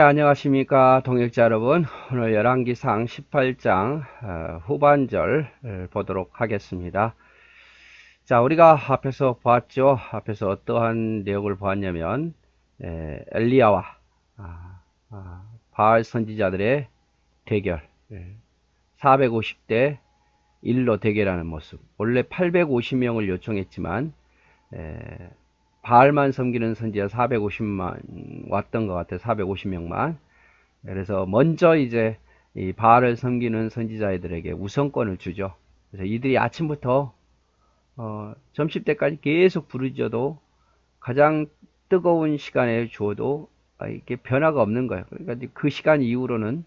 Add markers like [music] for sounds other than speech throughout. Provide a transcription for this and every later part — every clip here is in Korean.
네, 안녕하십니까 동역자 여러분. 오늘 열왕기상 18장 어, 후반절 을 보도록 하겠습니다. 자 우리가 앞에서 보았죠. 앞에서 어떠한 내용을 보았냐면 에, 엘리야와 아, 아, 바알 선지자들의 대결 예, 450대 1로 대결하는 모습. 원래 850명을 요청했지만 에, 바알만 섬기는 선지자 450만 왔던 것 같아요. 450명만. 그래서 먼저 이제 이 바알을 섬기는 선지자들에게 우선권을 주죠. 그래서 이들이 아침부터 어, 점심 때까지 계속 부르짖어도 가장 뜨거운 시간에 주어도 아, 이게 변화가 없는 거예요. 그러니까 그 시간 이후로는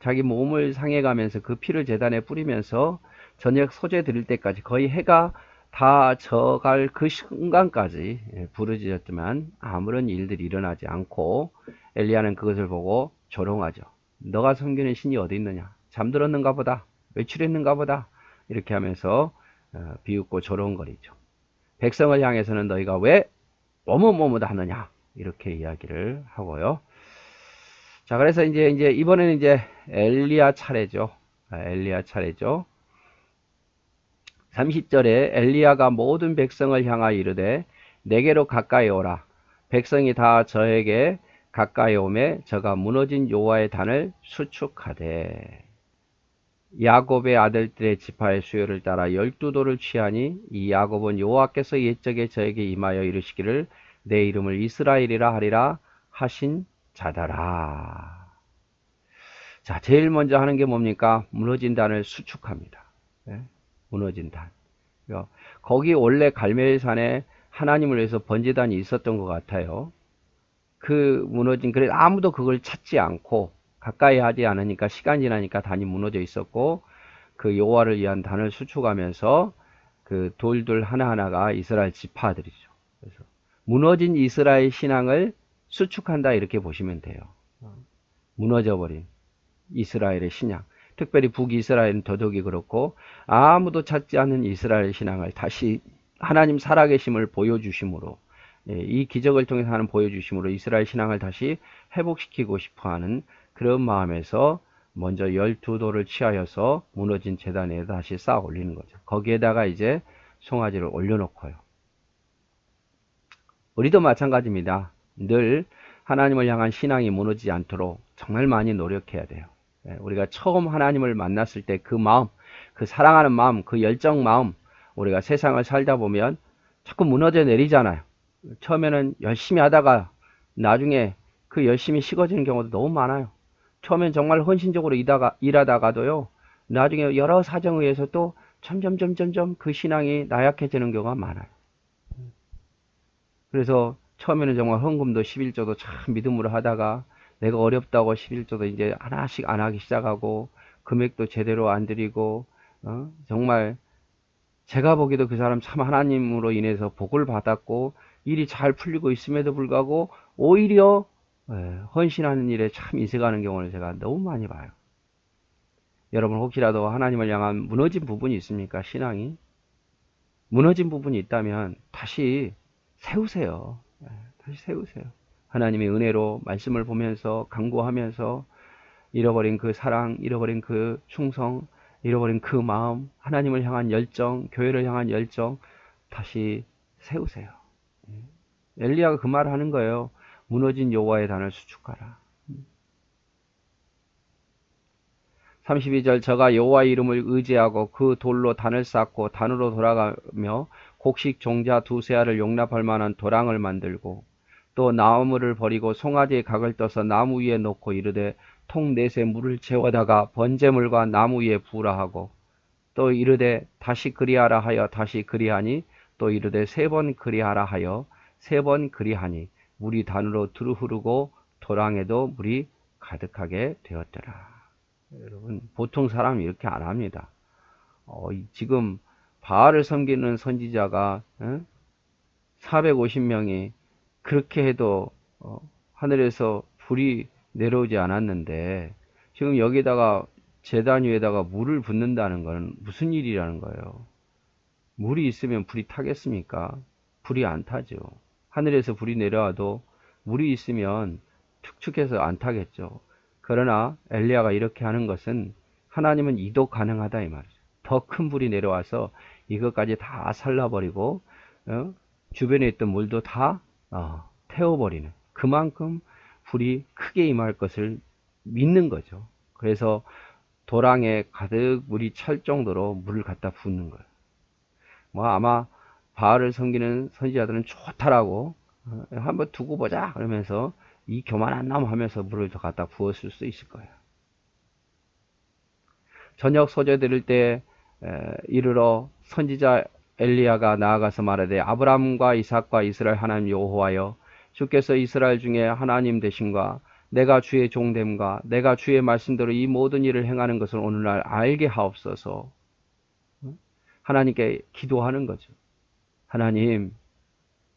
자기 몸을 상해가면서 그 피를 재단에 뿌리면서 저녁 소재 드릴 때까지 거의 해가 다 져갈 그 순간까지 예, 부르짖었지만 아무런 일들이 일어나지 않고 엘리야는 그것을 보고 조롱하죠. 너가 섬기는 신이 어디 있느냐? 잠들었는가 보다. 외출했는가 보다. 이렇게 하면서 어, 비웃고 조롱거리죠. 백성을 향해서는 너희가 왜 뭐뭐뭐뭐다 하느냐? 이렇게 이야기를 하고요. 자, 그래서 이제 이제 이번에는 이제 엘리야 차례죠. 아, 엘리야 차례죠. 30절에 엘리야가 모든 백성을 향하여 이르되 내게로 가까이 오라. 백성이 다 저에게 가까이 오매 저가 무너진 요하의 단을 수축하되 야곱의 아들들의 지파의 수요를 따라 열두 도를 취하니 이 야곱은 여호와께서 옛적에 저에게 임하여 이르시기를 내 이름을 이스라엘이라 하리라 하신 자다라. 자, 제일 먼저 하는 게 뭡니까? 무너진 단을 수축합니다. 네? 무너진 단. 거기 원래 갈멜산에 하나님을 위해서 번제단이 있었던 것 같아요. 그 무너진 그래 아무도 그걸 찾지 않고 가까이 하지 않으니까 시간 지나니까 단이 무너져 있었고 그 여호와를 위한 단을 수축하면서 그 돌들 하나하나가 이스라엘 지파들이죠. 그래서 무너진 이스라엘 신앙을 수축한다 이렇게 보시면 돼요. 무너져 버린 이스라엘의 신앙. 특별히 북이스라엘은 더더욱이 그렇고 아무도 찾지 않는 이스라엘 신앙을 다시 하나님 살아계심을 보여주심으로 예, 이 기적을 통해서 하는 보여주심으로 이스라엘 신앙을 다시 회복시키고 싶어하는 그런 마음에서 먼저 열두 돌을 취하여서 무너진 재단에 다시 쌓아 올리는 거죠. 거기에다가 이제 송아지를 올려놓고요. 우리도 마찬가지입니다. 늘 하나님을 향한 신앙이 무너지지 않도록 정말 많이 노력해야 돼요. 예, 우리가 처음 하나님을 만났을 때 그 마음, 그 사랑하는 마음, 그 열정 마음, 우리가 세상을 살다 보면 자꾸 무너져 내리잖아요. 처음에는 열심히 하다가 나중에 그 열심히 식어지는 경우도 너무 많아요. 처음엔 정말 헌신적으로 일하다가, 일하다가도요, 나중에 여러 사정에 의해서 또 점점, 점점, 점 그 신앙이 나약해지는 경우가 많아요. 그래서 처음에는 정말 헌금도 11조도 참 믿음으로 하다가 내가 어렵다고 11조도 이제 하나씩 안 하기 시작하고 금액도 제대로 안 드리고 어? 정말 제가 보기에도 그 사람 참 하나님으로 인해서 복을 받았고 일이 잘 풀리고 있음에도 불구하고 오히려 예, 헌신하는 일에 참 인색하는 경우를 제가 너무 많이 봐요. 여러분 혹시라도 하나님을 향한 무너진 부분이 있습니까? 신앙이 무너진 부분이 있다면 다시 세우세요. 예, 다시 세우세요. 하나님의 은혜로 말씀을 보면서 강구하면서 잃어버린 그 사랑, 잃어버린 그 충성, 잃어버린 그 마음, 하나님을 향한 열정, 교회를 향한 열정 다시 세우세요. 예. 엘리야가 그 말을 하는 거예요. 무너진 여호와의 단을 수축하라. 32절 저가 여호와 이름을 의지하고 그 돌로 단을 쌓고 단으로 돌아가며 곡식 종자 두세 알을 용납할 만한 도랑을 만들고 또 나무를 버리고 송아지의 각을 떠서 나무 위에 놓고 이르되 통 넷에 물을 채워다가 번제물과 나무 위에 부라 하고 또 이르되 다시 그리하라 하여 다시 그리하니 또 이르되 세 번 그리하라 하여 세 번 그리하니 물이 단으로 두루 흐르고 도랑에도 물이 가득하게 되었더라. 여러분 보통 사람이 이렇게 안 합니다. 어, 지금 바알을 섬기는 선지자가 어? 450명이 그렇게 해도 어, 하늘에서 불이 내려오지 않았는데 지금 여기다가 재단 위에다가 물을 붓는다는 것은 무슨 일이라는 거예요? 물이 있으면 불이 타겠습니까? 불이 안 타죠. 하늘에서 불이 내려와도 물이 있으면 축축해서 안 타겠죠. 그러나 엘리야가 이렇게 하는 것은 하나님은 이도 가능하다 이 말이죠. 더 큰 불이 내려와서 이것까지 다 살라버리고 어? 주변에 있던 물도 다 어, 태워버리는 그만큼 불이 크게 임할 것을 믿는 거죠. 그래서 도랑에 가득 물이 찰 정도로 물을 갖다 붓는 거예요. 뭐 아마 바알을 섬기는 선지자들은 좋다라고 어, 한번 두고 보자 그러면서 이 교만한 놈 하면서 물을 더 갖다 부었을 수 있을 거예요. 저녁 소재 들을 때 이르러 선지자 엘리야가 나아가서 말하되 아브라함과 이삭과 이스라엘 하나님 여호와여 주께서 이스라엘 중에 하나님 되신과 내가 주의 종됨과 내가 주의 말씀대로 이 모든 일을 행하는 것을 오늘날 알게 하옵소서. 하나님께 기도하는 거죠. 하나님,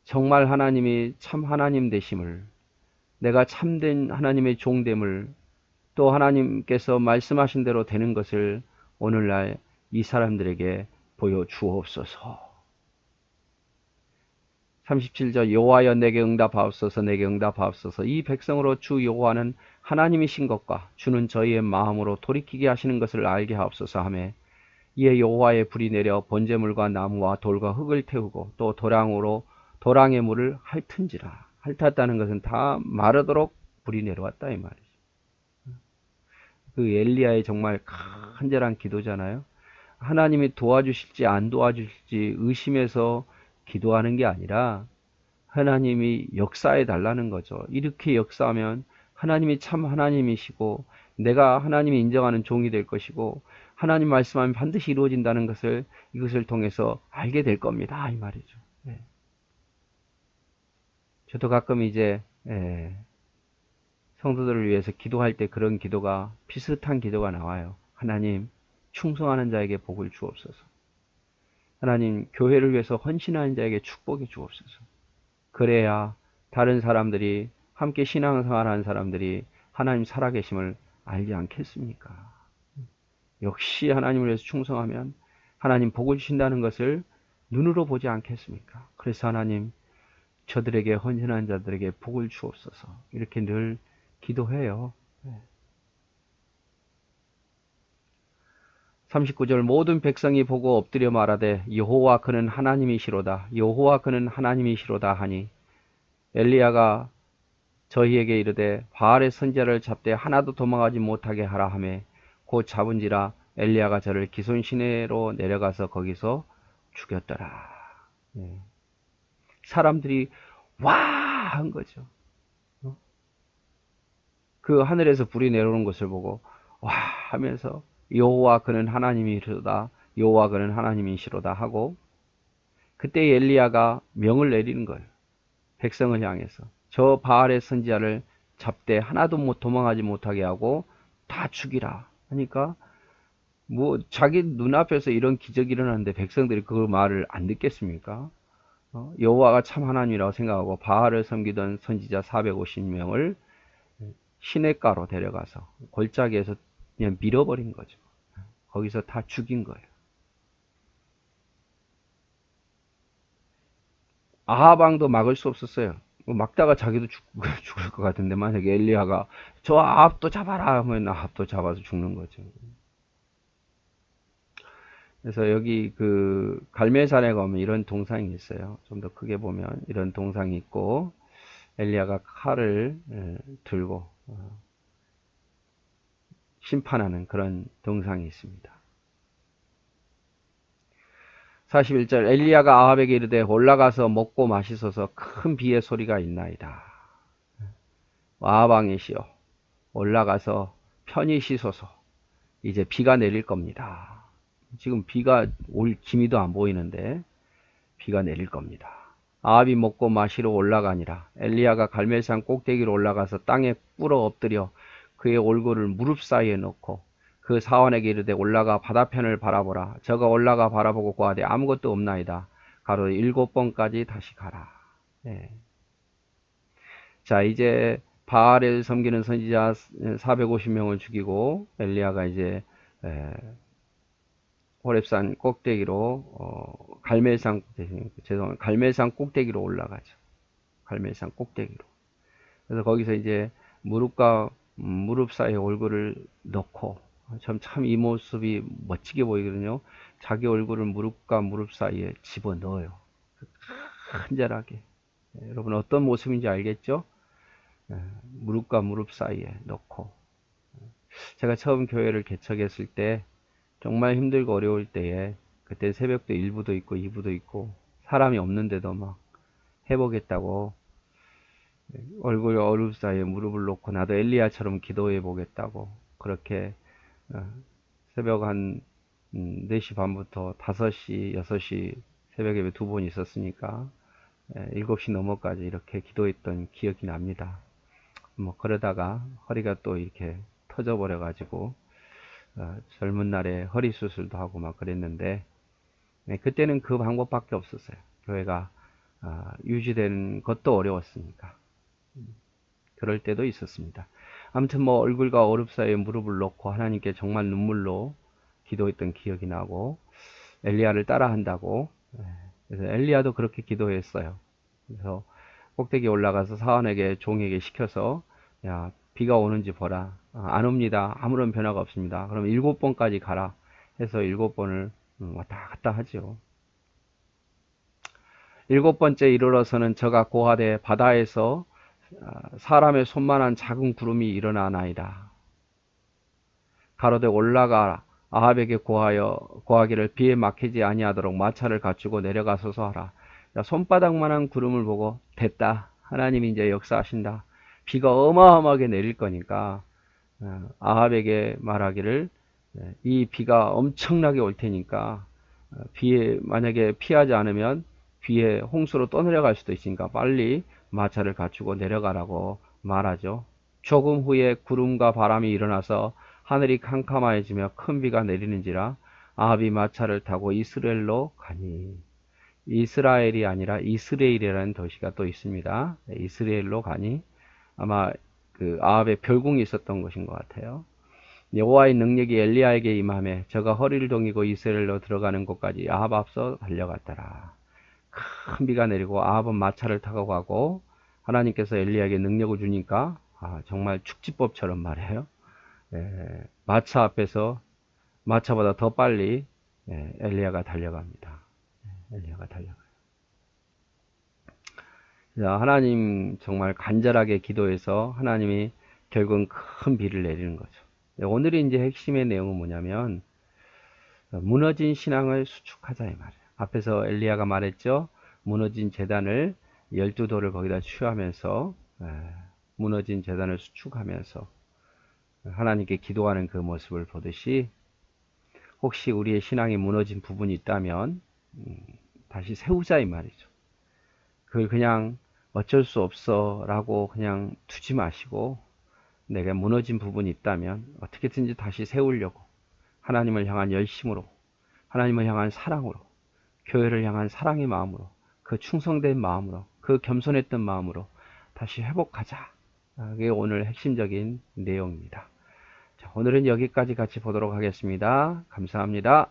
정말 하나님이 참 하나님 되심을, 내가 참된 하나님의 종됨을, 또 하나님께서 말씀하신 대로 되는 것을 오늘날 이 사람들에게 보여주옵소서. 37절 여호와여 내게 응답하옵소서 내게 응답하옵소서 이 백성으로 주 여호와는 하나님이신 것과 주는 저희의 마음으로 돌이키게 하시는 것을 알게 하옵소서 하매 이에 여호와의 불이 내려 번제물과 나무와 돌과 흙을 태우고 또 도랑으로 도랑의 물을 핥은지라 핥았다는 것은 다 마르도록 불이 내려왔다 이 말이죠. 그 엘리야의 정말 간절한 기도잖아요. 하나님이 도와주실지 안 도와주실지 의심해서 기도하는 게 아니라 하나님이 역사해 달라는 거죠. 이렇게 역사하면 하나님이 참 하나님이시고 내가 하나님이 인정하는 종이 될 것이고 하나님 말씀하면 반드시 이루어진다는 것을 이것을 통해서 알게 될 겁니다. 이 말이죠. 네. 저도 가끔 이제 예, 성도들을 위해서 기도할 때 그런 기도가 비슷한 기도가 나와요. 하나님 충성하는 자에게 복을 주옵소서. 하나님 교회를 위해서 헌신하는 자에게 축복해 주옵소서. 그래야 다른 사람들이 함께 신앙생활하는 사람들이 하나님 살아계심을 알지 않겠습니까? 역시 하나님을 위해서 충성하면 하나님 복을 주신다는 것을 눈으로 보지 않겠습니까? 그래서 하나님 저들에게 헌신한 자들에게 복을 주옵소서 이렇게 늘 기도해요. 39절 모든 백성이 보고 엎드려 말하되 여호와 그는 하나님이시로다 여호와 그는 하나님이시로다 하니 엘리야가 저희에게 이르되 바알의 선자를 잡되 하나도 도망하지 못하게 하라 하매 곧 잡은지라 엘리야가 저를 기손 시내로 내려가서 거기서 죽였더라. 네. 사람들이 와 한 거죠. 어? 그 하늘에서 불이 내려오는 것을 보고 와 하면서 여호와 그는 하나님이시로다. 여호와 그는 하나님이시로다 하고 그때 엘리야가 명을 내리는 거예요. 백성을 향해서 저 바알의 선지자를 잡되 하나도 못 도망하지 못하게 하고 다 죽이라 하니까 뭐 자기 눈앞에서 이런 기적이 일어났는데 백성들이 그 말을 안 듣겠습니까? 어? 여호와가 참 하나님이라고 생각하고 바알을 섬기던 선지자 450명을 시냇가로 데려가서 골짜기에서 그냥 밀어버린 거죠. 거기서 다 죽인 거예요. 아하방도 막을 수 없었어요. 뭐 막다가 자기도 죽, [laughs] 죽을 것 같은데 만약에 엘리야가 저 아합도 잡아라 하면 아합도 잡아서 죽는 거죠. 그래서 여기 그 갈멜산에 가면 이런 동상이 있어요. 좀 더 크게 보면 이런 동상이 있고 엘리야가 칼을 예, 들고 어, 심판하는 그런 동상이 있습니다. 41절 엘리야가 아합에게 이르되 올라가서 먹고 마시소서 큰 비의 소리가 있나이다. 아합왕이시여 올라가서 편히 쉬소서 이제 비가 내릴 겁니다. 지금 비가 올 기미도 안 보이는데 비가 내릴 겁니다. 아합이 먹고 마시러 올라가니라 엘리야가 갈멜산 꼭대기로 올라가서 땅에 꿇어 엎드려 그의 얼굴을 무릎 사이에 넣고 그 사원에게 이르되 올라가 바다편을 바라보라. 저가 올라가 바라보고 고하되 아무것도 없나이다. 가로 일곱 번까지 다시 가라. 네. 자 이제 바알을 섬기는 선지자 450명을 죽이고 엘리야가 이제 에, 호렙산 꼭대기로 어, 갈멜산 죄송 갈멜산 꼭대기로 올라가죠. 갈멜산 꼭대기로. 그래서 거기서 이제 무릎과 음, 무릎 사이에 얼굴을 넣고 참 참 이 모습이 멋지게 보이거든요. 자기 얼굴을 무릎과 무릎 사이에 집어 넣어요. 간절하게. 예, 여러분 어떤 모습인지 알겠죠? 예, 무릎과 무릎 사이에 넣고 제가 처음 교회를 개척했을 때 정말 힘들고 어려울 때에 그때 새벽도 1부도 있고 2부도 있고 사람이 없는데도 막 해보겠다고 얼굴 어루 사이에 무릎을 놓고 나도 엘리야처럼 기도해 보겠다고 그렇게 어, 새벽 한 4시 음, 반부터 5시, 6시 새벽 에두 번 있었으니까 7시 넘어까지 이렇게 기도했던 기억이 납니다. 뭐 그러다가 허리가 또 이렇게 터져버려 가지고 어, 젊은 날에 허리 수술도 하고 막 그랬는데 네, 그때는 그 방법밖에 없었어요. 교회가 어, 유지되는 것도 어려웠으니까 그럴 때도 있었습니다. 아무튼 뭐 얼굴과 어릅 사이에 무릎을 놓고 하나님께 정말 눈물로 기도했던 기억이 나고 엘리야를 따라한다고 네, 그래서 엘리야도 그렇게 기도했어요. 그래서 꼭대기 올라가서 사원에게 종에게 시켜서 야 비가 오는지 보라. 아, 안 옵니다. 아무런 변화가 없습니다. 그럼 일곱 번까지 가라. 해서 일곱 번을 음, 왔다 갔다 하죠. 일곱 번째 이르러서는 저가 고하되 바다에서 아, 사람의 손만한 작은 구름이 일어나나이다. 가로되 올라가 아합에게 고하여 고하기를 비에 막히지 아니하도록 마차를 갖추고 내려가서서 하라. 손바닥만한 구름을 보고 됐다. 하나님이 이제 역사하신다. 비가 어마어마하게 내릴 거니까 어, 아합에게 말하기를 네, 이 비가 엄청나게 올 테니까 어, 비에 만약에 피하지 않으면 비에 홍수로 떠내려갈 수도 있으니까 빨리 마차를 갖추고 내려가라고 말하죠. 조금 후에 구름과 바람이 일어나서 하늘이 캄캄해지며 큰 비가 내리는지라 아합이 마차를 타고 이스라엘로 가니 이스라엘이 아니라 이스라엘이라는 도시가 또 있습니다. 네, 이스라엘로 가니 아마 그 아합의 별궁이 있었던 것인 것 같아요. 여호와의 능력이 엘리야에게 임함에 저가 허리를 동이고 이스라엘로 들어가는 곳까지 아합 앞서 달려갔더라. 큰 비가 내리고 아합은 마차를 타고 가고 하나님께서 엘리야에게 능력을 주니까 아, 정말 축지법처럼 말해요. 예, 마차 앞에서 마차보다 더 빨리 예, 엘리야가 달려갑니다. 예, 엘리야가 달려가요. 하나님 정말 간절하게 기도해서 하나님이 결국은 큰 비를 내리는 거죠. 네, 오늘의 이제 핵심의 내용은 뭐냐면 무너진 신앙을 수축하자 이 말이에요. 앞에서 엘리야가 말했죠. 무너진 재단을 열두 돌을 거기다 취하면서 무너진 재단을 수축하면서 하나님께 기도하는 그 모습을 보듯이 혹시 우리의 신앙이 무너진 부분이 있다면 음, 다시 세우자 이 말이죠. 그걸 그냥 어쩔 수 없어 라고 그냥 두지 마시고 내가 무너진 부분이 있다면 어떻게든지 다시 세우려고 하나님을 향한 열심으로 하나님을 향한 사랑으로 교회를 향한 사랑의 마음으로 그 충성된 마음으로 그 겸손했던 마음으로 다시 회복하자. 그게 오늘 핵심적인 내용입니다. 자, 오늘은 여기까지 같이 보도록 하겠습니다. 감사합니다.